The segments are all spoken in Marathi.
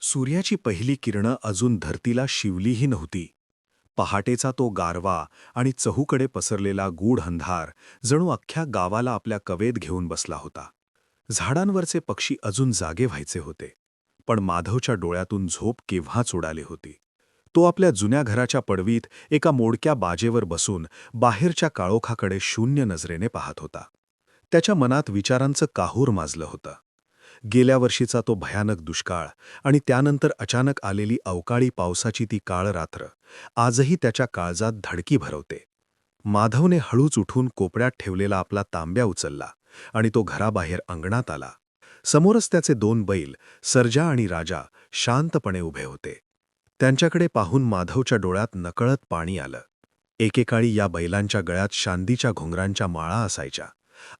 सूर्याची पहिली किरणं अजून धरतीला शिवलीही नव्हती. पहाटेचा तो गारवा आणि चहूकडे पसरलेला गूढ अंधार जणू अख्ख्या गावाला आपल्या कवेत घेऊन बसला होता. झाडांवरचे पक्षी अजून जागे व्हायचे होते पण माधवच्या डोळ्यातून झोप केव्हाच उडाली होती. तो आपल्या जुन्या घराच्या पडवीत एका मोडक्या बाजेवर बसून बाहेरच्या काळोखाकडे शून्य नजरेने पाहत होता. त्याच्या मनात विचारांचं काहूर माजलं होतं. गेल्या वर्षीचा तो भयानक दुष्काळ आणि त्यानंतर अचानक आलेली अवकाळी पावसाची ती काळ रात्र आजही त्याच्या काळजात धडकी भरवते. माधवने हळूच उठून कोपऱ्यात ठेवलेला आपला तांब्या उचलला आणि तो घराबाहेर अंगणात आला. समोरच त्याचे दोन बैल सर्जा आणि राजा शांतपणे उभे होते. त्यांच्याकडे पाहून माधवच्या डोळ्यात नकळत पाणी आलं. एकेकाळी या बैलांच्या गळ्यात शांदीच्या घुंगरांच्या माळा असायच्या.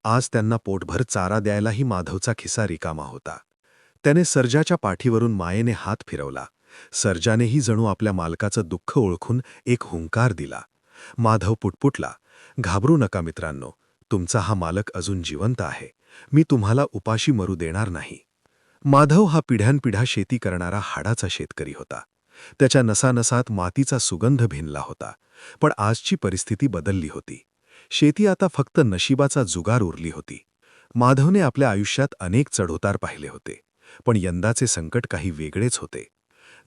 आज त्यांना पोटभर चारा द्यायलाही माधवचा खिसा रिकामा होता. त्याने सर्जाच्या पाठीवरून मायेने हात फिरवला. सर्जानेही जणू आपल्या मालकाचं दुःख ओळखून एक हुंकार दिला. माधव पुटपुटला घाबरू नका मित्रांनो तुमचा हा मालक अजून जिवंत आहे. मी तुम्हाला उपाशी मरू देणार नाही. माधव हा पिढ्यानपिढ्या शेती करणारा हाडाचा शेतकरी होता. त्याच्या नसानसात मातीचा सुगंध भिनला होता. पण आजची परिस्थिती बदलली होती. शेती आता फक्त नशिबाचा जुगार उरली होती. माधवने आपल्या आयुष्यात अनेक चढउतार पाहिले होते पण यंदाचे संकट काही वेगळेच होते.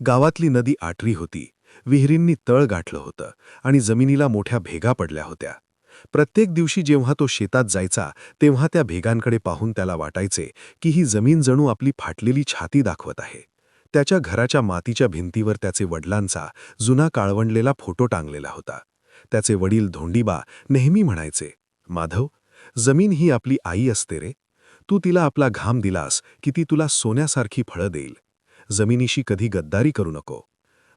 गावातली नदी आटरी होती विहिरींनी तळ गाठलं होतं आणि जमिनीला मोठ्या भेगा पडल्या होत्या. प्रत्येक दिवशी जेव्हा तो शेतात जायचा तेव्हा त्या भेगांकडे पाहून त्याला वाटायचे की ही जमीन जणू आपली फाटलेली छाती दाखवत आहे. त्याच्या घराच्या मातीच्या भिंतीवर त्याचे वडिलांचा जुना काळवंडलेला फोटो टांगलेला होता. त्याचे वडील धोंडीबा नेहमी म्हणायचे माधव जमीन ही आपली आई असते रे. तू तिला आपला घाम दिलास की ती तुला सोन्यासारखी फळं देईल. जमिनीशी कधी गद्दारी करू नको.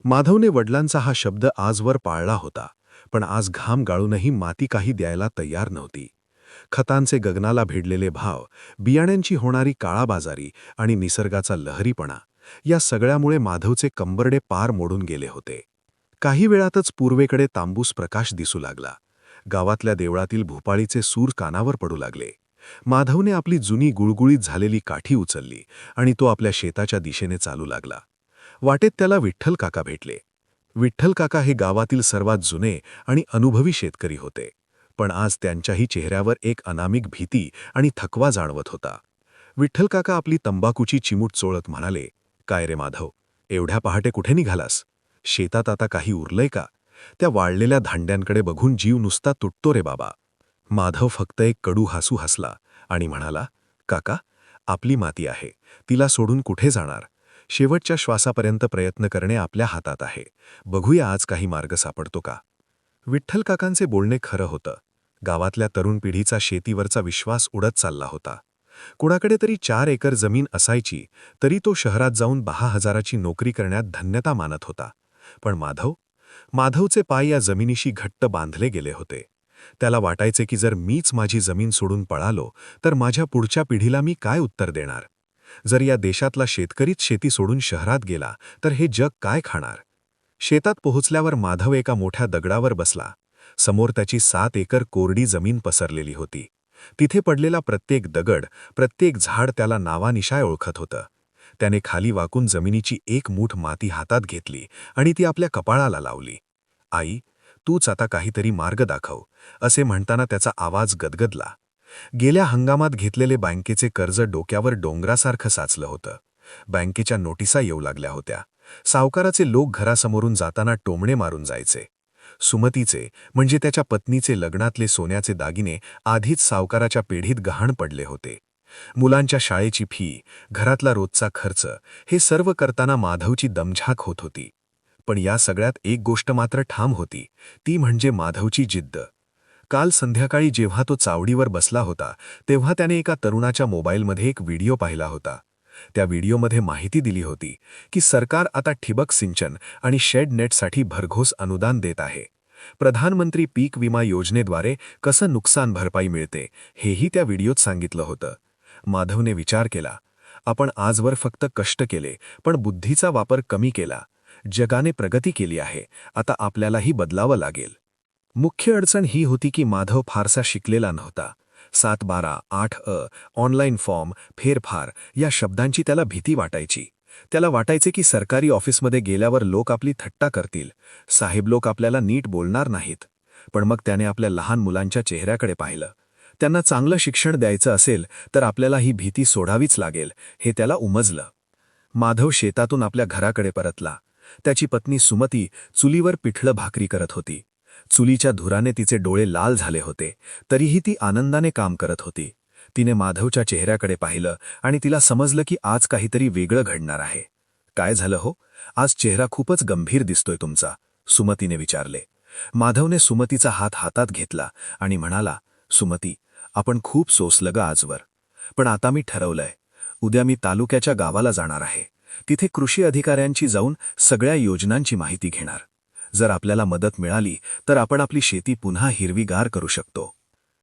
माधवने वडिलांचा हा शब्द आजवर पाळला होता पण आज घाम गाळूनही माती काही द्यायला तयार नव्हती. खतांचे गगनाला भिडलेले भाव बियाण्यांची होणारी काळाबाजारी आणि निसर्गाचा लहरीपणा या सगळ्यामुळे माधवचे कंबरडे पार मोडून गेले होते. काही वेळातच पूर्वेकडे तांबूस प्रकाश दिसू लागला. गावातल्या देवळातील भूपाळीचे सूर कानावर पडू लागले. माधवने आपली जुनी गुळगुळीत झालेली काठी उचलली आणि तो आपल्या शेताच्या दिशेने चालू लागला. वाटेत त्याला विठ्ठल काका भेटले. विठ्ठल काका हे गावातील सर्वात जुने आणि अनुभवी शेतकरी होते. पण आज त्यांच्याही चेहऱ्यावर एक अनामिक भीती आणि थकवा जाणवत होता. विठ्ठल काका आपली तंबाखूची चिमूट चोळत म्हणाले काय रे माधव एवढ्या पहाटे कुठे निघालास? शेतात आता काही उरलंय का? त्या वाळलेल्या धांड्यांकडे बघून जीव नुसता तुटतो रे बाबा. माधव फक्त एक कडू हासू हसला आणि म्हणाला काका आपली माती आहे. तिला सोडून कुठे जाणार? शेवटच्या श्वासापर्यंत प्रयत्न करणे आपल्या हातात आहे. बघूया आज काही मार्ग सापडतो का? विठ्ठल काकांचे बोलणे खरं होतं. गावातल्या तरुण पिढीचा शेतीवरचा विश्वास उडत चालला होता. कुणाकडे तरी चार एकर जमीन असायची तरी तो शहरात जाऊन दहा हजाराची नोकरी करण्यात धन्यता मानत होता. पण माधव माधवचे पाय या जमिनीशी घट्ट बांधले गेले होते. त्याला वाटायचे की जर मीच माझी जमीन सोडून पळालो तर माझ्या पुढच्या पिढीला मी काय उत्तर देणार? जर या देशातला शेतकरीच शेती सोडून शहरात गेला तर हे जग काय खाणार? शेतात पोहोचल्यावर माधव एका मोठ्या दगडावर बसला. समोर त्याची सात एकर कोरडी जमीन पसरलेली होती. तिथे पडलेला प्रत्येक दगड प्रत्येक झाड त्याला नावानिशाय ओळखत होतं. त्याने खाली वाकून जमिनीची एक मूठ माती हातात घेतली आणि ती आपल्या कपाळाला लावली. आई तूच आता काहीतरी मार्ग दाखव असे म्हणताना त्याचा आवाज गदगदला. गेल्या हंगामात घेतलेले बँकेचे कर्ज डोक्यावर डोंगरासारखं साचलं होतं. बँकेच्या नोटिसा येऊ लागल्या होत्या. सावकाराचे लोक घरासमोरून जाताना टोमणे मारून जायचे. सुमतीचे म्हणजे त्याच्या पत्नीचे लग्नातले सोन्याचे दागिने आधीच सावकाराच्या पेढीत गहाण पडले होते. मुलांच्या शाळेची फी घरातला रोजचा खर्च हे सर्व करताना माधवची दमझाक होत होती. पण या सगळ्यात एक गोष्ट मात्र ठाम होती ती म्हणजे माधवची जिद्द. काल संध्याकाळी जेव्हा तो चावडीवर बसला होता तेव्हा त्याने एका तरुणाच्या मोबाईलमध्ये एक व्हिडिओ पाहिला होता. त्या व्हिडिओमध्ये माहिती दिली होती की सरकार आता ठिबक सिंचन आणि शेड नेटसाठी भरघोस अनुदान देत आहे. प्रधानमंत्री पीक विमा योजनेद्वारे कसं नुकसान भरपाई मिळते हेही त्या व्हिडिओत सांगितलं होतं. माधवने विचार केला. आपण आजवर फक्त कष्ट केले पण बुद्धीचा वापर कमी केला. जगाने प्रगती केली आहे आता आपल्यालाही बदलावं लागेल. मुख्य अडचण ही होती की माधव फारसा शिकलेला नव्हता. सात बारा आठ अ ऑनलाईन फॉर्म फेरफार या शब्दांची त्याला भीती वाटायची. त्याला वाटायचे की सरकारी ऑफिसमध्ये गेल्यावर लोक आपली थट्टा करतील. साहेब लोक आपल्याला नीट बोलणार नाहीत. पण मग त्याने आपल्या लहान मुलांच्या चेहऱ्याकडे पाहिलं. त्यांना चांगलं शिक्षण द्यायचं असेल तर आपल्याला ही भीती सोडावीच लागेल हे त्याला उमजलं. माधव शेतातून आपल्या घराकडे परतला. त्याची पत्नी सुमती चुलीवर पिठलं भाकरी करत होती. चुलीच्या धुराने तिचे डोळे लाल झाले होते तरीही ती आनंदाने काम करत होती. तिने माधवच्या चेहऱ्याकडे पाहिलं आणि तिला समजलं की आज काहीतरी वेगळं घडणार आहे. काय झालं हो? आज चेहरा खूपच गंभीर दिसतोय तुमचा सुमतीने विचारले. माधवने सुमतीचा हात हातात घेतला आणि म्हणाला सुमती आपण खूप सोसलं ग आजवर. पण आता मी ठरवलंय. उद्या मी तालुक्याच्या गावाला जाणार आहे. तिथे कृषी अधिकाऱ्यांची जाऊन सगळ्या योजनांची माहिती घेणार. जर आपल्याला मदत मिळाली तर आपण आपली शेती पुन्हा हिरवीगार करू शकतो.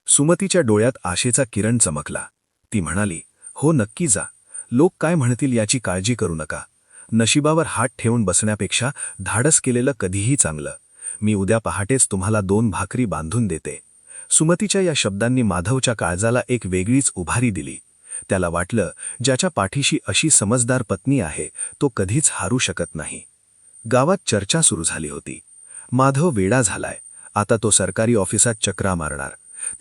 सुमतीच्या डोळ्यात आशेचा किरण चमकला. ती म्हणाली हो नक्की जा. लोक काय म्हणतील याची काळजी करू नका. नशिबावर हात ठेवून बसण्यापेक्षा धाडस केलेलं कधीही चांगलं. मी उद्या पहाटेच तुम्हाला दोन भाकरी बांधून देते. सुमतीच्या या शब्दांनी माधवच्या काळजाला एक वेगळीच उभारी दिली. त्याला वाटलं ज्याच्या पाठीशी अशी समजदार पत्नी आहे तो कधीच हारू शकत नाही. गावात चर्चा सुरू झाली होती. माधव वेडा झालाय. आता तो सरकारी ऑफिसात चक्रा मारणार.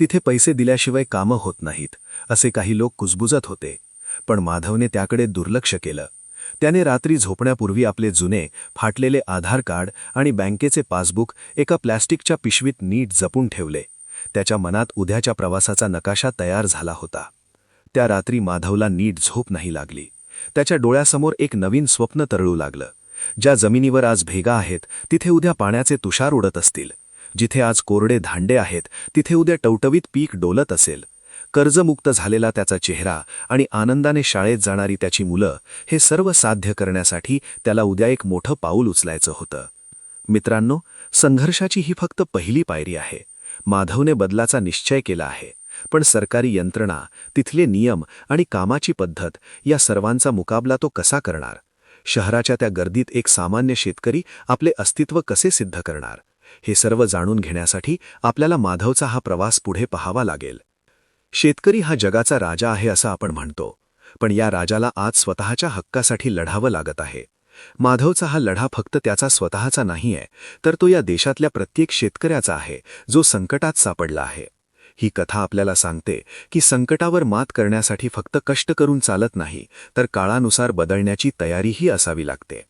तिथे पैसे दिल्याशिवाय कामं होत नाहीत असे काही लोक कुजबुजत होते. पण माधवने त्याकडे दुर्लक्ष केलं. त्याने रात्री झोपण्यापूर्वी आपले जुने फाटलेले आधार कार्ड आणि बँकेचे पासबुक एका प्लॅस्टिकच्या पिशवीत नीट जपून ठेवले. त्याच्या मनात उद्याच्या प्रवासाचा नकाशा तयार झाला होता. त्या रात्री माधवला नीट झोप नाही लागली. त्याच्या डोळ्यासमोर एक नवीन स्वप्न तरळू लागलं. ज्या जमिनीवर आज भेगा आहेत तिथे उद्या पाण्याचे तुषार उडत असतील. जिथे आज कोरडे धांडे आहेत तिथे उद्या टवटवीत पीक डोलत असेल. कर्जमुक्त झालेला त्याचा चेहरा आणि आनंदाने शाळेत जाणारी त्याची मुलं हे सर्व साध्य करण्यासाठी त्याला उद्या एक मोठं पाऊल उचलायचं होतं. मित्रांनो संघर्षाची ही फक्त पहिली पायरी आहे. माधवने बदलाचा निश्चय केला आहे. पण सरकारी यंत्रणा तिथले नियम आणि कामाची पद्धत या सर्वांचा मुकाबला तो कसा करणार? शहराच्या त्या गर्दीत एक सामान्य शेतकरी आपले अस्तित्व कसे सिद्ध करणार? हे सर्व जाणून घेण्यासाठी आपल्याला माधवचा हा प्रवास पुढे पहावा लागेल. शेतकरी हा जगाचा राजा आहे असं आपण म्हणतो पण या राजाला आज स्वतःच्या हक्कासाठी लढावं लागत आहे. माधवचा हा लढा फक्त त्याचा स्वतःचा नाही आहे तर तो या देशातल्या प्रत्येक शेतकऱ्याचा आहे जो संकटात सापडला आहे. ही कथा आपल्याला सांगते की संकटावर मात करण्यासाठी फक्त कष्ट करून चालत नाही तर काळानुसार बदलण्याची तयारीही असावी लागते.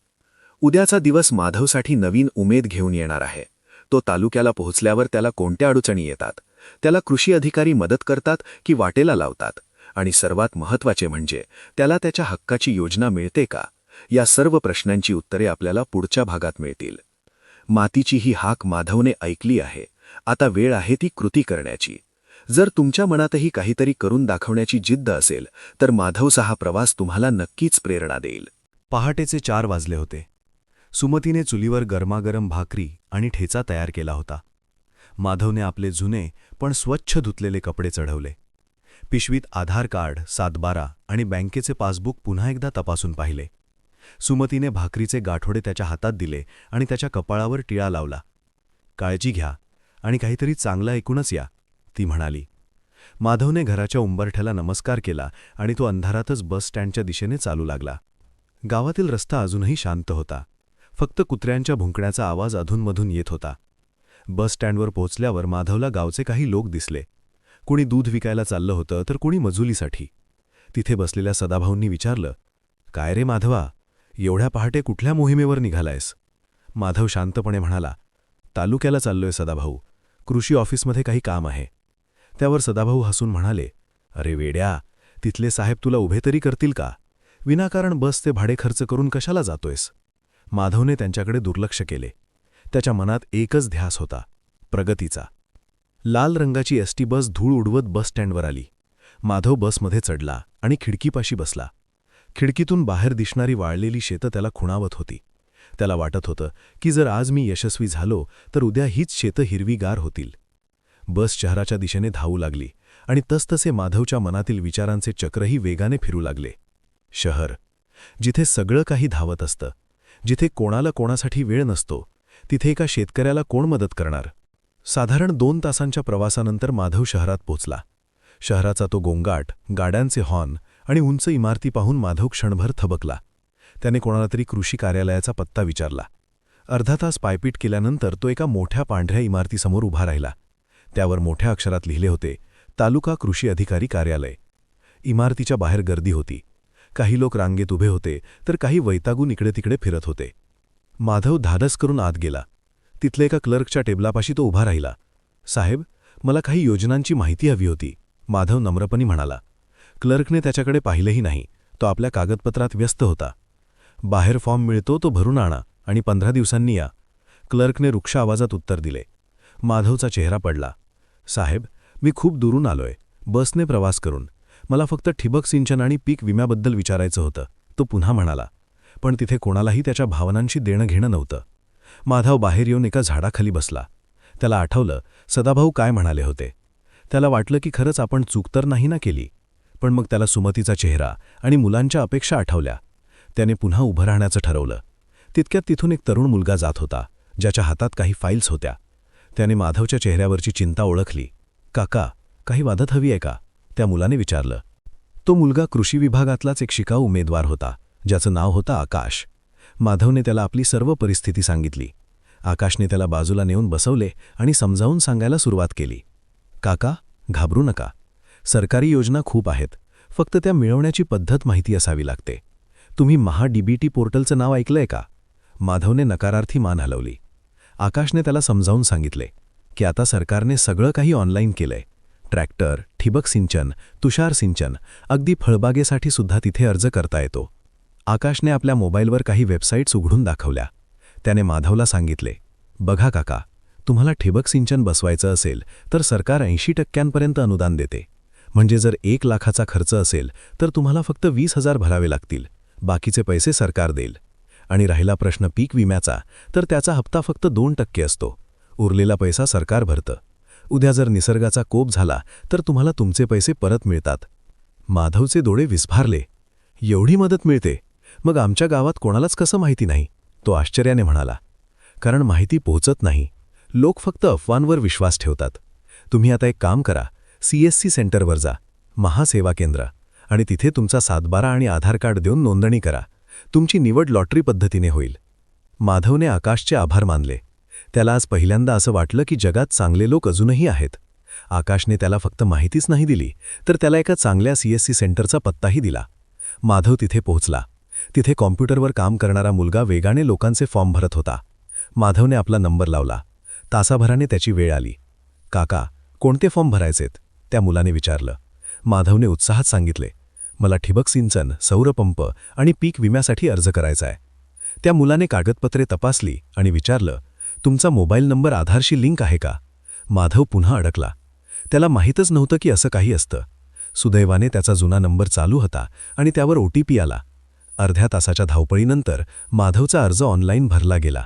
उद्याचा दिवस माधवसाठी नवीन उमेद घेऊन येणार आहे. तो तालुक्याला पोहोचल्यावर त्याला कोणत्या अडचणी येतात? त्याला कृषी अधिकारी मदत करतात की वाटेला लावतात? आणि सर्वात महत्त्वाचे म्हणजे त्याला त्याच्या हक्काची योजना मिळते का? या सर्व प्रश्नांची उत्तरे आपल्याला पुढच्या भागात मिळतील. मातीची ही हाक माधवने ऐकली आहे. आता वेळ आहे ती कृती करण्याची. जर तुमच्या मनातही काहीतरी करून दाखवण्याची जिद्द असेल तर माधवचा हा प्रवास तुम्हाला नक्कीच प्रेरणा देईल. पहाटेचे चार वाजले होते. सुमतीने चुलीवर गरमागरम भाकरी आणि ठेचा तयार केला होता. माधवने आपले जुने पण स्वच्छ धुतलेले कपडे चढवले. पिशवीत आधार कार्ड सातबारा आणि बँकेचे पासबुक पुन्हा एकदा तपासून पाहिले. सुमतीने भाकरीचे गाठोडे त्याच्या हातात दिले आणि त्याच्या कपाळावर टिळा लावला. काळजी घ्या आणि काहीतरी चांगलं ऐकूनच या ती म्हणाली. माधवने घराच्या उंबरठ्याला नमस्कार केला आणि तो अंधारातच बस स्टँडच्या दिशेने चालू लागला. गावातील रस्ता अजूनही शांत होता. फक्त कुत्र्यांच्या भुंकण्याचा आवाज अधूनमधून येत होता. बस स्टँडवर पोहोचल्यावर माधवला गावचे काही लोक दिसले. कुणी दूध विकायला चाललं होतं तर कुणी मजुलीसाठी. तिथे बसलेल्या सदाभाऊंनी विचारलं काय रे माधवा? एवढ्या पहाटे कुठल्या मोहिमेवर निघालायस? माधव शांतपणे म्हणाला तालुक्याला चाललोय सदाभाऊ. कृषी ऑफिसमध्ये काही काम आहे. त्यावर सदाभाऊ हसून म्हणाले अरे वेड्या तिथले साहेब तुला उभे तरी करतील का? विनाकारण बसचे भाडे खर्च करून कशाला जातोयस? माधवने त्यांच्याकडे दुर्लक्ष केले. त्याच्या मनात एकच ध्यास होता प्रगतीचा. लाल रंगाची एसटी बस धूळ उडवत बस स्टँडवर आली. माधव बसमध्ये चढला आणि खिडकीपाशी बसला. खिडकीतून बाहेर दिसणारी वाळलेली शेतं त्याला खुणावत होती. त्याला वाटत होतं की जर आज मी यशस्वी झालो तर उद्या हीच शेतं हिरवीगार होतील. बस शहराच्या दिशेने धावू लागली आणि तसतसे माधवच्या मनातील विचारांचे चक्रही वेगाने फिरू लागले. शहर जिथे सगळं काही धावत असतं जिथे कोणाला कोणासाठी वेळ नसतो तिथे एका शेतकऱ्याला कोण मदत करणार? साधारण दोन तासांच्या प्रवासानंतर माधव शहरात पोचला. शहराचा तो गोंगाट गाड्यांचे हॉर्न आणि उंच इमारती पाहून माधव क्षणभर थबकला. त्याने कोणाला तरी कृषी कार्यालयाचा पत्ता विचारला. अर्धा तास पायपीट केल्यानंतर तो एका मोठ्या पांढऱ्या इमारतीसमोर उभा राहिला. त्यावर मोठ्या अक्षरात लिहिले होते तालुका कृषी अधिकारी कार्यालय. इमारतीच्या बाहेर गर्दी होती. काही लोक रांगेत उभे होते तर काही वैतागून इकडे तिकडे फिरत होते. माधव धाडस करून आत गेला. तिथल्या एका क्लर्कच्या टेबलापाशी तो उभा राहिला. साहेब मला काही योजनांची माहिती हवी होती. माधव नम्रपणी म्हणाला. क्लर्कने त्याच्याकडे पाहिलंही नाही. तो आपल्या कागदपत्रात व्यस्त होता. बाहेर फॉर्म मिळतो तो भरून आणा आणि पंधरा दिवसांनी या. क्लर्कने रुक्ष आवाजात उत्तर दिले. माधवचा चेहरा पडला. साहेब मी खूप दुरून आलोय. बसने प्रवास करून. मला फक्त ठिबक सिंचन आणि पीक विम्याबद्दल विचारायचं होतं. तो पुन्हा म्हणाला. पण तिथे कोणालाही त्याच्या भावनांशी देणं घेणं नव्हतं. माधव बाहेर येऊन एका झाडाखाली बसला. त्याला आठवलं सदाभाऊ काय म्हणाले होते. त्याला वाटलं की खरंच आपण चूक तर नाही ना केली. पण मग त्याला सुमतीचा चेहरा आणि मुलांच्या अपेक्षा आठवल्या. त्याने पुन्हा उभं राहण्याचं ठरवलं. तितक्यात तिथून एक तरुण मुलगा जात होता ज्याच्या हातात काही फाईल्स होत्या. त्याने माधवच्या चेहऱ्यावरची चिंता ओळखली. काका काही वादत हवी आहे का? त्या मुलाने विचारलं. तो मुलगा कृषी विभागातलाच एक शिकाऊ उमेदवार होता ज्याचं नाव होतं आकाश. माधवने त्याला आपली सर्व परिस्थिती सांगितली. आकाशने त्याला बाजूला नेऊन बसवले आणि समजावून सांगायला सुरुवात केली. काका घाबरू नका. सरकारी योजना खूप आहेत. फक्त त्या मिळवण्याची पद्धत माहिती असावी लागते. तुम्ही महा डीबीटी पोर्टलचं नाव ऐकलंय का? माधवने नकारार्थी मान हलवली. आकाशने त्याला समजावून सांगितले की आता सरकारने सगळं काही ऑनलाईन केलंय. ट्रॅक्टर ठिबक सिंचन तुषार सिंचन अगदी फळबागेसाठी सुद्धा तिथे अर्ज करता येतो. आकाशने आपल्या मोबाईलवर काही वेबसाईट्स उघडून दाखवल्या. त्याने माधवला सांगितले बघा काका तुम्हाला ठिबक सिंचन बसवायचं असेल तर सरकार ऐंशी टक्क्यांपर्यंत अनुदान देते. म्हणजे जर एक लाखाचा खर्च असेल तर तुम्हाला फक्त वीस हजार भरावे लागतील. बाकीचे पैसे सरकार देईल. आणि राहिला प्रश्न पीक विम्याचा तर त्याचा हप्ता फक्त दोन टक्के असतो. उरलेला पैसा सरकार भरतं. उद्या जर निसर्गाचा कोप झाला तर तुम्हाला तुमचे पैसे परत मिळतात. माधवचे डोळे विस्फारले एवढी मदत मिळते. मग आमच्या गावात कोणालाच कसं माहिती नाही? तो आश्चर्याने म्हणाला. कारण माहिती पोहोचत नाही. लोक फक्त अफवांवर विश्वास ठेवतात. तुम्ही आता एक काम करा. सीएससी सेंटरवर जा. महासेवा केंद्र. आणि तिथे तुमचा सातबारा आणि आधार कार्ड देऊन नोंदणी करा. तुमची निवड लॉटरी पद्धतीने होईल. माधवने आकाशचे आभार मानले. त्याला आज पहिल्यांदा असं वाटलं की जगात चांगले लोक अजूनही आहेत. आकाशने त्याला फक्त माहितीच नाही दिली तर त्याला एका चांगल्या सीएससी सेंटरचा पत्ताही दिला. माधव तिथे पोहोचला. तिथे कॉम्प्युटरवर काम करणारा मुलगा वेगाने लोकांचे फॉर्म भरत होता. माधवने आपला नंबर लावला. तासाभराने त्याची वेळ आली. काका कोणते फॉर्म भरायचेत? त्या मुलाने विचारलं. माधवने उत्साहात सांगितले मला ठिबक सिंचन सौरपंप आणि पीक विम्यासाठी अर्ज करायचा आहे. त्या मुलाने कागदपत्रे तपासली आणि विचारलं तुमचा मोबाईल नंबर आधारशी लिंक आहे का? माधव पुन्हा अडकला. त्याला माहीतच नव्हतं की असं काही असतं. सुदैवाने त्याचा जुना नंबर चालू होता आणि त्यावर ओटीपी आला. अर्ध्या तासाच्या धावपळीनंतर माधवचा अर्ज ऑनलाईन भरला गेला.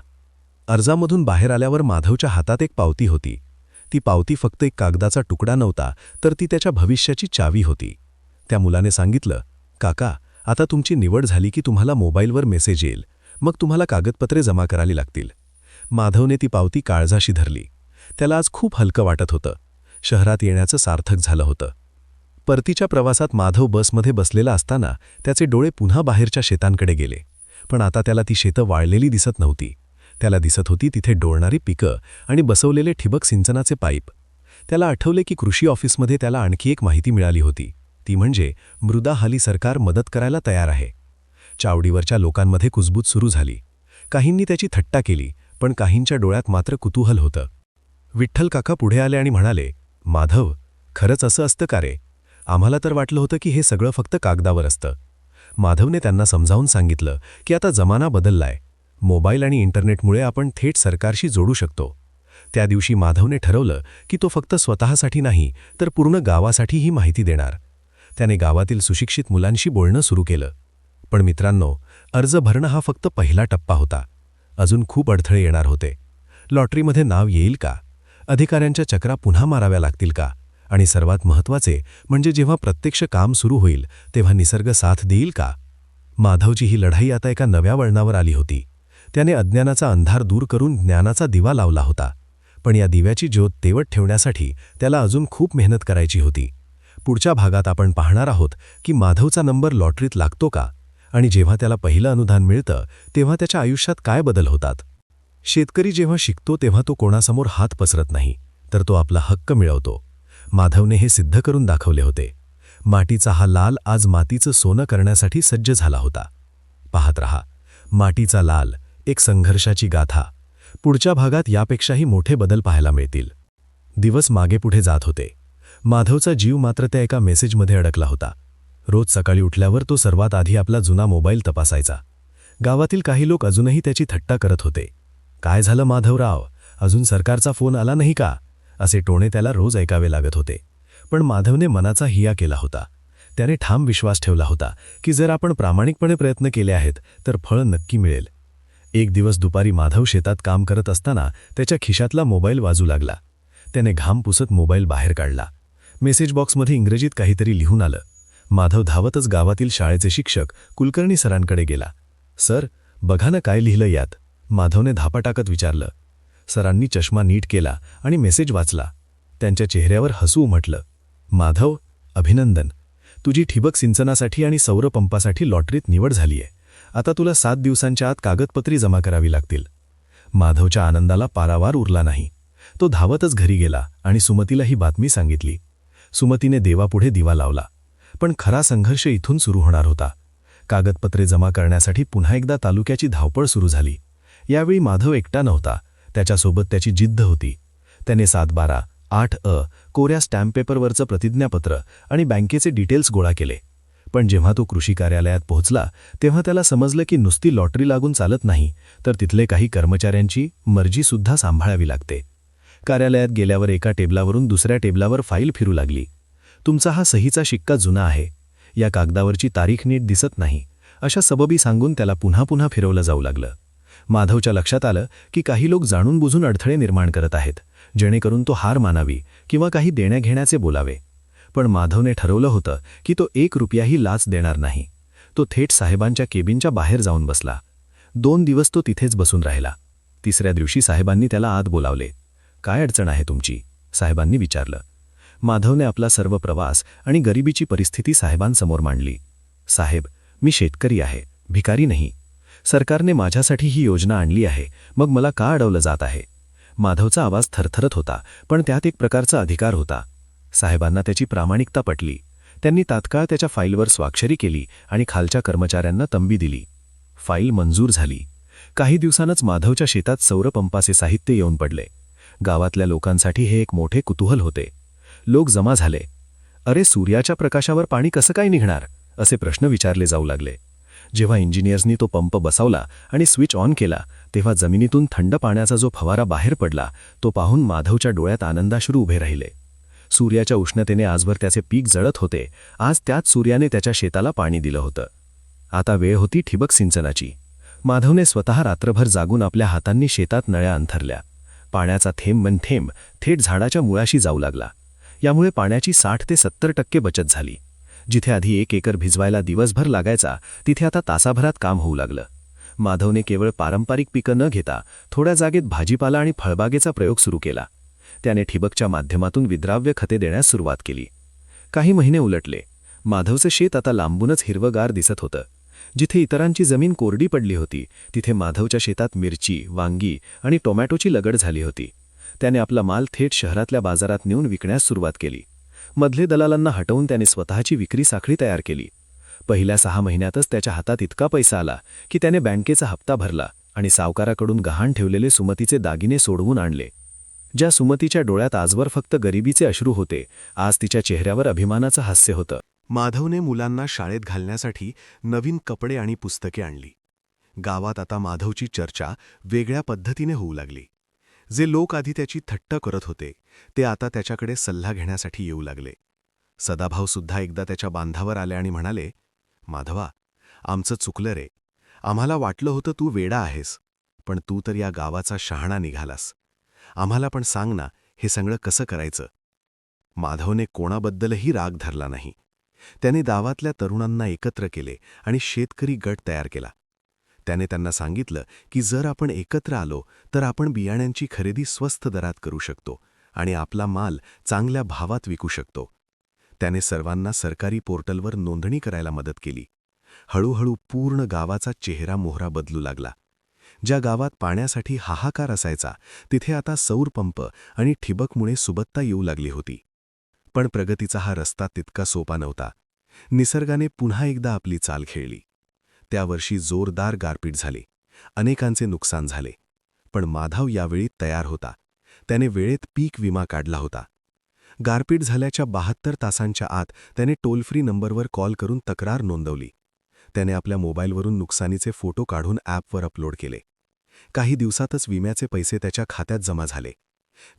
अर्जामधून बाहेर आल्यावर माधवच्या हातात एक पावती होती. ती पावती फक्त एक कागदाचा तुकडा नव्हता तर ती त्याच्या भविष्याची चावी होती. त्या मुलाने सांगितलं काका आता तुमची निवड झाली की तुम्हाला मोबाईलवर मेसेज येईल. मग तुम्हाला कागदपत्रे जमा करावी लागतील. माधवने ती पावती काळजाशी धरली. त्याला आज खूप हलकं वाटत होतं. शहरात येण्याचं सार्थक झालं होतं. परतीच्या प्रवासात माधव बसमध्ये बसलेला असताना त्याचे डोळे पुन्हा बाहेरच्या शेतांकडे गेले. पण आता त्याला ती शेतं वाळलेली दिसत नव्हती. त्याला दिसत होती तिथे डोळणारी पिकं आणि बसवलेले ठिबक सिंचनाचे पाईप. त्याला आठवले की कृषी ऑफिसमध्ये त्याला आणखी एक माहिती मिळाली होती. ती म्हणजे मृदा हाली सरकार मदत करायला तयार आहे. चावडीवरच्या लोकांमध्ये कुजबूज सुरू झाली. काहींनी त्याची थट्टा केली पण काहींच्या डोळ्यात मात्र कुतूहल होतं. विठ्ठल काका पुढे आले आणि म्हणाले माधव खरंच असं असतं का रे? आम्हाला तर वाटलं होतं की हे सगळं फक्त कागदावर असतं. माधवने त्यांना समजावून सांगितलं की आता जमाना बदललाय. मोबाईल आणि इंटरनेटमुळे आपण थेट सरकारशी जोडू शकतो. त्या दिवशी माधवने ठरवलं की तो फक्त स्वतःसाठी नाही तर पूर्ण गावासाठी ही माहिती देणार. त्याने गावातील सुशिक्षित मुलांशी बोलणं सुरू केलं. पण मित्रांनो अर्ज भरणं हा फक्त पहिला टप्पा होता. अजून खूप अडथळे येणार होते. लॉटरीमध्ये नाव येईल का? अधिकाऱ्यांच्या चक्रा पुन्हा माराव्या लागतील का? आणि सर्वात महत्त्वाचे म्हणजे जेव्हा प्रत्यक्ष काम सुरू होईल तेव्हा निसर्ग साथ देईल का? माधवची ही लढाई आता एका नव्या वळणावर आली होती. त्याने अज्ञानाचा अंधार दूर करून ज्ञानाचा दिवा लावला होता. पण या दिव्याची ज्योत तेवत ठेवण्यासाठी त्याला अजून खूप मेहनत करायची होती. पुढच्या भागात आपण पाहणार आहोत की माधवचा नंबर लॉटरीत लागतो का? आणि जेव्हा त्याला पहिलं अनुदान मिळतं तेव्हा त्याच्या आयुष्यात काय बदल होतात? शेतकरी जेव्हा शिकतो तेव्हा तो कोणासमोर हात पसरत नाही तर तो आपला हक्क मिळवतो. माधवने हे सिद्ध करून दाखवले होते. माटीचा हा लाल आज मातीचं सोनं करण्यासाठी सज्ज झाला होता. पाहत रहा. माटीचा लाल एक संघर्षाची गाथा. पुढच्या भागात यापेक्षाही मोठे बदल पाहायला मिळतील. दिवस मागे पुढे जात होते. माधवचा जीव मात्र त्या एका मेसेजमध्ये अडकला होता. रोज सकाळी उठल्यावर तो सर्वात आधी आपला जुना मोबाईल तपासायचा. गावातील काही लोक अजूनही त्याची थट्टा करत होते. काय झालं माधवराव? अजून सरकारचा फोन आला नाही का? असे टोणे त्याला रोज ऐकावे लागत होते. पण माधवने मनाचा हिया केला होता. त्याने ठाम विश्वास ठेवला होता की जर आपण प्रामाणिकपणे प्रयत्न केले आहेत तर फळ नक्की मिळेल. एक दिवस दुपारी माधव शेतात काम करत असताना त्याच्या खिशातला मोबाईल वाजू लागला. त्याने घाम पुसत मोबाईल बाहेर काढला. मेसेज बॉक्समध्ये इंग्रजीत काहीतरी लिहून आलं. माधव धावतच गावातील शाळेचे शिक्षक कुलकर्णी सरांकडे गेला. सर बघा ना काय लिहिलं यात. माधवने धापा टाकत विचारलं. सरांनी चष्मा नीट केला आणि मेसेज वाचला. त्यांच्या चेहऱ्यावर हसू उमटलं. माधव अभिनंदन. तुझी ठिबक सिंचनासाठी आणि सौरपंपासाठी लॉटरीत निवड झालीय. आता तुला सात दिवसांच्या आत कागदपत्री जमा करावी लागतील. माधवच्या आनंदाला पारावार उरला नाही. तो धावतच घरी गेला आणि सुमतीला ही बातमी सांगितली. सुमतीने देवापुढे दिवा लावला. पण खरा संघर्ष इथून सुरू होणार होता. कागदपत्रे जमा करण्यासाठी पुन्हा एकदा तालुक्याची धावपळ सुरू झाली. यावेळी माधव एकटा नव्हता. त्याच्यासोबत त्याची जिद्द होती. त्याने सात बारा आठ अ कोऱ्या स्टॅम्प पेपरवरचं प्रतिज्ञापत्र आणि बँकेचे डिटेल्स गोळा केले. पण जेव्हा तो कृषी कार्यालयात पोहोचला तेव्हा त्याला समजलं की नुसती लॉटरी लागून चालत नाही तर तिथले काही कर्मचाऱ्यांची मर्जीसुद्धा सांभाळावी लागते. कार्यालयात गेल्यावर एका टेबलावरून दुसऱ्या टेबलावर फाईल फिरू लागली. तुमचा हा सहीचा शिक्का जुना आहे. या कागदावरची तारीख नीट दिसत नाही. अशा सबबी सांगून त्याला पुन्हा पुन्हा फिरवलं जाऊ लागलं. माधवच्या लक्षात आलं की काही लोक जाणून बुजून अडथळे निर्माण करत आहेत जेणेकरून तो हार मानावी किंवा काही देण्याघेण्याचे बोलावे. पण माधवने ठरवलं होतं की तो एक रुपयाही लाच देणार नाही. तो थेट साहेबांच्या केबिनच्या बाहेर जाऊन बसला. दोन दिवस तो तिथेच बसून राहिला. तिसऱ्या दिवशी साहेबांनी त्याला आत बोलावले. काय अडचण आहे तुमची? साहेबांनी विचारलं. माधवने आपला सर्व प्रवास आणि गरिबीची परिस्थिती साहेबांसमोर मांडली. साहेब मी शेतकरी आहे भिकारी नाही. सरकारने माझ्यासाठी ही योजना आणली आहे. मग मला का अडवलं जात आहे? माधवचा आवाज थरथरत होता पण त्यात एक प्रकारचा अधिकार होता. साहेबांना त्याची प्रामाणिकता पटली. त्यांनी तात्काळ त्याच्या फाईलवर स्वाक्षरी केली आणि खालच्या कर्मचाऱ्यांना तंबी दिली. फाईल मंजूर झाली. काही दिवसांच माधवच्या शेतात सौरपंपाचे साहित्य येऊन पडले. गावातल्या लोकांसाठी हे एक मोठे कुतूहल होते. लोक जमा झाले. अरे सूर्याच्या प्रकाशावर पाणी कसं काय निघणार? असे प्रश्न विचारले जाऊ लागले. जेव्हा इंजिनियर्सनी तो पंप बसवला आणि स्विच ऑन केला तेव्हा जमिनीतून थंड पाण्याचा जो फवारा बाहेर पडला तो पाहून माधवच्या डोळ्यात आनंदाश्रू उभे राहिले. सूर्याच्या उष्णतेने आजभर त्याचे पीक जळत होते. आज त्याच सूर्याने त्याच्या शेताला पाणी दिलं होतं. आता वेळ होती ठिबक सिंचनाची. माधवने स्वतः रात्रभर जागून आपल्या हातांनी शेतात नळ्या अंथरल्या. पाण्याचा थेंब मन थेंब थेट झाडाच्या मुळाशी जाऊ लागला. यामुळे पाण्याची साठ ते सत्तर टक्के बचत झाली. जिथे आधी एक एकर भिजवायला दिवसभर लागायचा तिथे आता तासाभरात काम होऊ लागलं. माधवने केवळ पारंपरिक पिकं न घेता थोड्या जागेत भाजीपाला आणि फळबागेचा प्रयोग सुरू केला. त्याने ठिबकच्या माध्यमातून विद्राव्य खते देण्यास सुरुवात केली. काही महिने उलटले. माधवचं शेत आता लांबूनच हिरवगार दिसत होतं. जिथे इतरांची जमीन कोरडी पडली होती तिथे माधवच्या शेतात मिरची वांगी आणि टोमॅटोची लगड झाली होती. त्याने आपला माल थेट शहरातल्या बाजारात नेऊन विकण्यास सुरुवात केली. मधले दलालांना हटवून त्याने स्वतःची विक्री साखळी तयार केली. पहिल्या सहा महिन्यातच त्याच्या हातात इतका पैसा आला की त्याने बँकेचा हप्ता भरला आणि सावकाराकडून गहाण ठेवलेले सुमतीचे दागिने सोडवून आणले. ज्या सुमतीच्या डोळ्यात आजवर फक्त गरिबीचे अश्रू होते आज तिच्या चेहऱ्यावर अभिमानाचं हास्य होतं. माधवने मुलांना शाळेत घालण्यासाठी नवीन कपडे आणि पुस्तके आणली. गावात आता माधवची चर्चा वेगळ्या पद्धतीने होऊ लागली. जे लोक आधी त्याची थट्ट करत होते ते आता त्याच्याकडे सल्ला घेण्यासाठी येऊ लागले. सदाभाऊसुद्धा एकदा त्याच्या बांधावर आले आणि म्हणाले माधवा आमचं चुकलं रे. आम्हाला वाटलं होतं तू वेडा आहेस पण तू तर या गावाचा शहाणा निघालास. आम्हाला पण सांग ना हे सगळं कसं करायचं? माधवने कोणाबद्दलही राग धरला नाही. त्याने गावातल्या तरुणांना एकत्र केले आणि शेतकरी गट तयार केला. त्याने त्यांना सांगितलं की जर आपण एकत्र आलो तर आपण बियाण्यांची खरेदी स्वस्त दरात करू शकतो आणि आपला माल चांगल्या भावात विकू शकतो. त्याने सर्वांना सरकारी पोर्टलवर नोंदणी करायला मदत केली. हळूहळू पूर्ण गावाचा चेहरा मोहरा बदलू लागला. ज्या गावात पाण्यासाठी हाहाकार असायचा तिथे आता सौर पंप आणि ठिबकमुळे सुबत्ता येऊ लागली होती. पण प्रगतीचा हा रस्ता तितका सोपा नव्हता. निसर्गाने पुन्हा एकदा आपली चाल खेळली. त्या वर्षी जोरदार गारपीट झाली. अनेकांचे नुकसान झाले. पण माधव यावेळी तयार होता. त्याने वेळेत पीक विमा काढला होता. गारपीट झाल्याच्या बहात्तर तासांच्या आत त्याने टोल फ्री नंबरवर कॉल करून तक्रार नोंदवली. त्याने आपल्या मोबाईलवरून नुकसानीचे फोटो काढून ॲपवर अपलोड केले. काही दिवसातच विम्याचे पैसे त्याच्या खात्यात जमा झाले.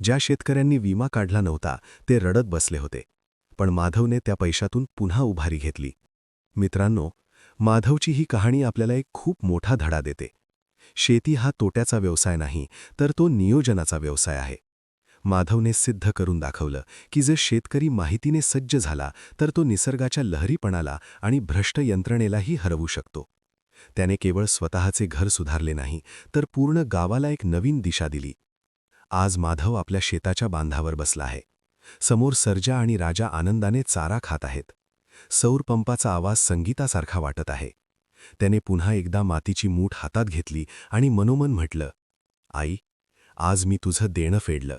ज्या शेतकऱ्यांनी विमा काढला नव्हता ते रडत बसले होते. पण माधवने त्या पैशातून पुन्हा उभारी घेतली. मित्रांनो माधवची ही कहाणी आपल्याला एक खूप मोठा धडा देते. शेती हा तोट्याचा व्यवसाय नाही तर तो नियोजनाचा व्यवसाय आहे. माधवने सिद्ध करून दाखवलं की जर शेतकरी माहितीने सज्ज झाला तर तो निसर्गाच्या लहरीपणाला आणि भ्रष्ट यंत्रणेलाही हरवू शकतो. त्याने केवळ स्वतःचे घर सुधारले नाही तर पूर्ण गावाला एक नवीन दिशा दिली. आज माधव आपल्या शेताच्या बांधावर बसला आहे. समोर सर्जा आणि राजा आनंदाने चारा खात आहेत. सौर पंपाचा आवाज संगीतासारखा वाटत आहे. त्याने पुन्हा एकदा मातीची मूठ हातात घेतली आणि मनोमन म्हटलं आई आज मी तुझं देणं फेडलं.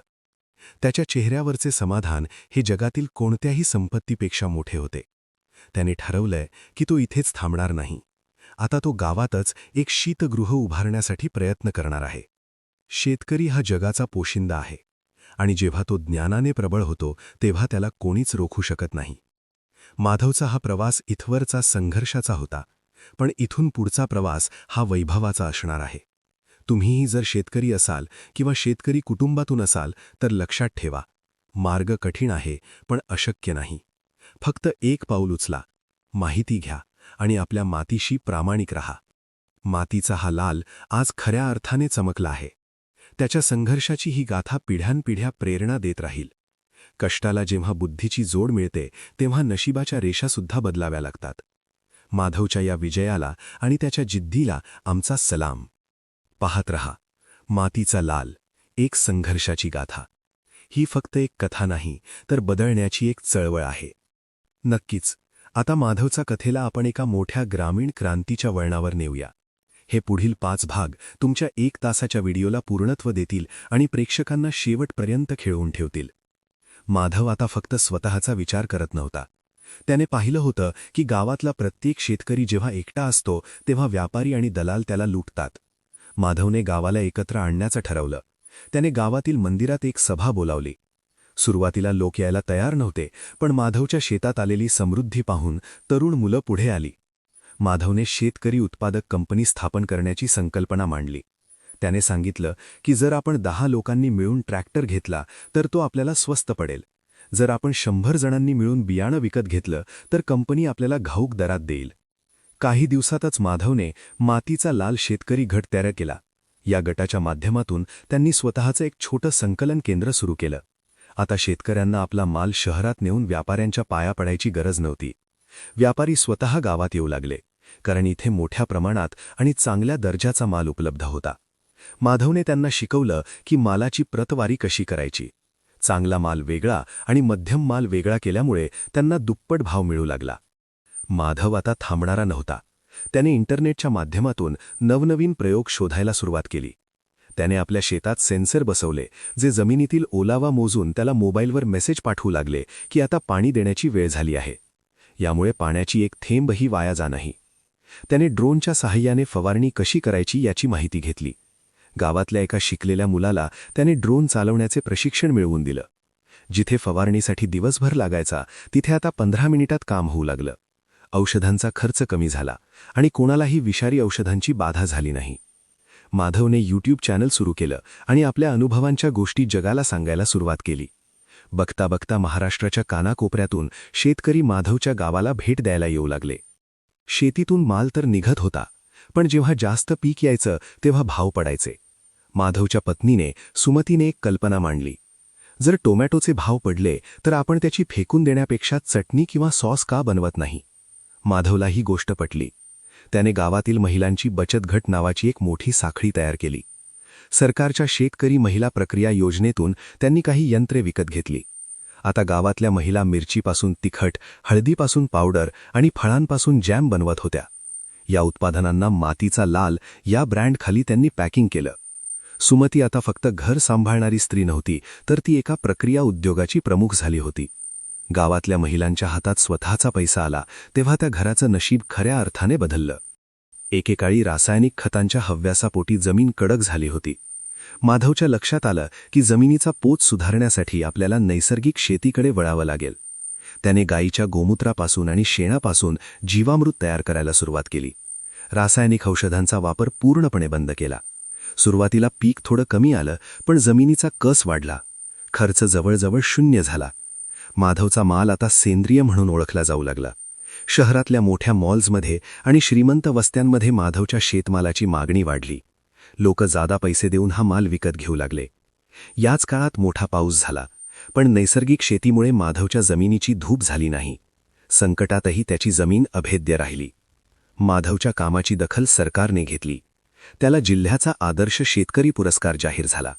त्याच्या चेहऱ्यावरचे समाधान हे जगातील कोणत्याही संपत्तीपेक्षा मोठे होते. त्याने ठरवलंय की तो इथेच थांबणार नाही. आता तो गावातच एक शीतगृह उभारण्यासाठी प्रयत्न करणार आहे. शेतकरी हा जगाचा पोशिंदा आहे. आणि जेव्हा तो ज्ञानाने प्रबळ होतो तेव्हा त्याला कोणीच रोखू शकत नाही. माधवचा हा प्रवास इथवरचा संघर्षाचा होता पण इथून पुढचा प्रवास हा वैभवाचा असणार आहे. तुम्हीही जर शेतकरी असाल किंवा शेतकरी कुटुंबातून असाल तर लक्षात ठेवा. मार्ग कठीण आहे पण अशक्य नाही. फक्त एक पाऊल उचला. माहिती घ्या आणि आपल्या मातीशी प्रामाणिक रहा. मातीचा हा लाल आज खऱ्या अर्थाने चमकला आहे. त्याच्या संघर्षाची ही गाथा पिढ्यानपिढ्या प्रेरणा देत राहील. कष्टाला जेव्हा बुद्धीची जोड मिळते तेव्हा नशिबाच्या रेषासुद्धा बदलाव्या लागतात. माधवच्या या विजयाला आणि त्याच्या जिद्दीला आमचा सलाम. पाहत रहा. मातीचा लाल एक संघर्षाची गाथा. ही फक्त एक कथा नाही तर बदलण्याची एक चळवळ आहे. नक्कीच आता माधवचा कथेला आपण एका मोठ्या ग्रामीण क्रांतीच्या वळणावर नेऊया. हे पुढील पाच भाग तुमच्या एक तासाच्या व्हिडिओला पूर्णत्व देतील आणि प्रेक्षकांना शेवटपर्यंत खेळवून ठेवतील. माधव आता फक्त स्वतःचा विचार करत नव्हता. त्याने पाहिलं होतं की गावातला प्रत्येक शेतकरी जेव्हा एकटा असतो तेव्हा व्यापारी आणि दलाल त्याला लुटतात. माधवने गावाला एकत्र आणण्याचं ठरवलं. त्याने गावातील मंदिरात एक सभा बोलावली. सुरुवातीला लोक यायला तयार नव्हते पण माधवच्या शेतात आलेली समृद्धी पाहून तरुण मुलं पुढे आली. माधवने शेतकरी उत्पादक कंपनी स्थापन करण्याची संकल्पना मांडली. त्याने सांगितलं की जर आपण दहा लोकांनी मिळून ट्रॅक्टर घेतला तर तो आपल्याला स्वस्त पडेल. जर आपण शंभर जणांनी मिळून बियाणं विकत घेतलं तर कंपनी आपल्याला घाऊक दरात देईल. काही दिवसातच माधवने मातीचा लाल शेतकरी गट तयार केला. या गटाच्या माध्यमातून त्यांनी स्वतःचं एक छोटं संकलन केंद्र सुरू केलं. आता शेतकऱ्यांना आपला माल शहरात नेऊन व्यापाऱ्यांच्या पाया पडायची गरज नव्हती. व्यापारी स्वतः गावात येऊ लागले कारण इथे मोठ्या प्रमाणात आणि चांगल्या दर्जाचा माल उपलब्ध होता. माधवने त्यांना शिकवलं की मालाची प्रतवारी कशी करायची. चांगला माल वेगळा आणि मध्यम माल वेगळा केल्यामुळे त्यांना दुप्पट भाव मिळू लागला. माधव आता थांबणारा नव्हता. त्याने इंटरनेटच्या माध्यमातून नवनवीन प्रयोग शोधायला सुरुवात केली. त्याने आपल्या शेतात सेन्सर बसवले जे जमिनीतील ओलावा मोजून त्याला मोबाईलवर मेसेज पाठवू लागले की आता पाणी देण्याची वेळ झाली आहे. यामुळे पाण्याची एक थेंबही वाया जाणही त्याने ड्रोनच्या सहाय्याने फवारणी कशी करायची याची माहिती घेतली. गावातल्या एका शिकलेल्या मुलाला त्याने ड्रोन चालवण्याचे प्रशिक्षण मिळवून दिलं. जिथे फवारणीसाठी दिवसभर लागायचा तिथे आता पंधरा मिनिटात काम होऊ लागलं. औषधांचा खर्च कमी झाला आणि कोणालाही विषारी औषधांची बाधा झाली नाही. माधवने यूट्यूब चॅनल सुरू केलं आणि आपल्या अनुभवांच्या गोष्टी जगाला सांगायला सुरुवात केली. बघता बघता महाराष्ट्राच्या कानाकोपऱ्यातून शेतकरी माधवच्या गावाला भेट द्यायला येऊ लागले. शेतीतून माल तर निघत होता पण जेव्हा जास्त पीक यायचं तेव्हा भाव पडायचे. माधवच्या पत्नीने सुमतीने एक कल्पना मांडली. जर टोमॅटोचे भाव पडले तर आपण त्याची फेकून देण्यापेक्षा चटणी किंवा सॉस का बनवत नाही? माधवला ही गोष्ट पटली. त्याने गावातील महिलांची बचत गट नावाची एक मोठी साखळी तयार केली. सरकारच्या शेतकरी महिला प्रक्रिया योजनेतून त्यांनी काही यंत्रे विकत घेतली. आता गावातल्या महिला मिरचीपासून तिखट हळदीपासून पावडर आणि फळांपासून जॅम बनवत होत्या. या उत्पादनांना मातीचा लाल या ब्रँडखाली त्यांनी पॅकिंग केलं. सुमती आता फक्त घर सांभाळणारी स्त्री नव्हती तर ती एका प्रक्रिया उद्योगाची प्रमुख झाली होती. गावातल्या महिलांच्या हातात स्वतःचा पैसा आला तेव्हा त्या घराचं नशीब खऱ्या अर्थाने बदललं. एकेकाळी रासायनिक खतांच्या हव्यासापोटी जमीन कडक झाली होती. माधवच्या लक्षात आलं की जमिनीचा पोत सुधारण्यासाठी आपल्याला नैसर्गिक शेतीकडे वळावं लागेल. त्याने गायीच्या गोमूत्रापासून आणि शेणापासून जीवामृत तयार करायला सुरुवात केली. रासायनिक औषधांचा वापर पूर्णपणे बंद केला. सुरुवातीला पीक थोडं कमी आलं पण जमिनीचा कस वाढला. खर्च जवळजवळ शून्य झाला. माधवचा माल आता सेंद्रिय म्हणून ओळखला जाऊ लागला. शहरातल्या मोठ्या मॉल्समध्ये आणि श्रीमंत वस्त्यांमध्ये माधवच्या शेतमालाची मागणी वाढली. लोक जादा पैसे देऊन हा माल विकत घेऊ लागले. याच काळात मोठा पाऊस झाला पण नैसर्गिक शेतीमुळे माधवच्या जमिनीची धूप झाली नाही. संकटातही त्याची जमीन अभेद्य राहिली. माधवच्या कामाची दखल सरकारने घेतली. त्याला जिल्ह्याचा आदर्श शेतकरी पुरस्कार जाहीर झाला.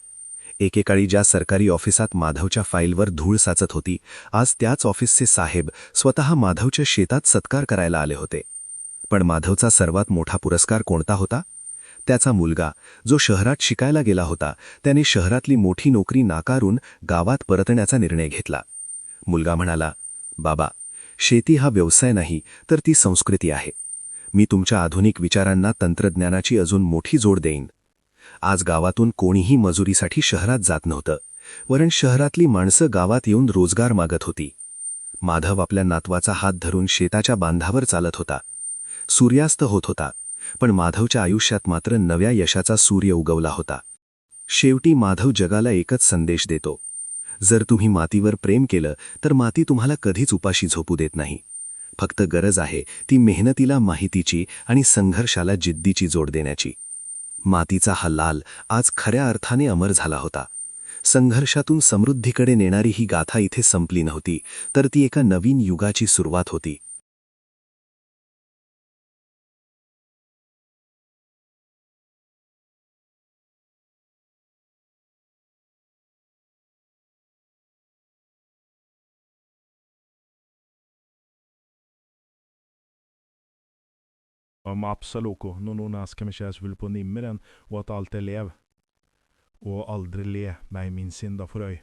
एकेकाळी ज्या सरकारी ऑफिसात माधवच्या फाईलवर धूळ साचत होती आज त्याच ऑफिसचे साहेब स्वतः माधवच्या शेतात सत्कार करायला आले होते. पण माधवचा सर्वात मोठा पुरस्कार कोणता होता? त्याचा मुलगा जो शहरात शिकायला गेला होता त्याने शहरातली मोठी नोकरी नाकारून गावात परतण्याचा निर्णय घेतला. मुलगा म्हणाला बाबा शेती हा व्यवसाय नाही तर ती संस्कृती आहे. मी तुमच्या आधुनिक विचारांना तंत्रज्ञानाची अजून मोठी जोड देईन. आज गावातून कोणीही मजुरीसाठी शहरात जात नव्हतं वरण शहरातली माणसं गावात येऊन रोजगार मागत होती. माधव आपल्या नातवाचा हात धरून शेताच्या बांधावर चालत होता. सूर्यास्त होत होता पण माधवच्या आयुष्यात मात्र नव्या यशाचा सूर्य उगवला होता. शेवटी माधव जगाला एकच संदेश देतो. जर तुम्ही मातीवर प्रेम केलं तर माती तुम्हाला कधीच उपाशी झोपू देत नाही. फक्त गरज आहे ती मेहनतीला माहितीची आणि संघर्षाला जिद्दीची जोड देण्याची. मातीचा हा लाल आज खऱ्या अर्थाने अमर झाला होता. संघर्षातून समृद्धीकडे नेणारी ही गाथा इथे संपली नव्हती तर ती एका नवीन युगाची सुरुवात होती. Mapsa loco, når noen skal vi kjæres vil på nimmeren, og at alt er lev, og aldri le meg min sinda forøy.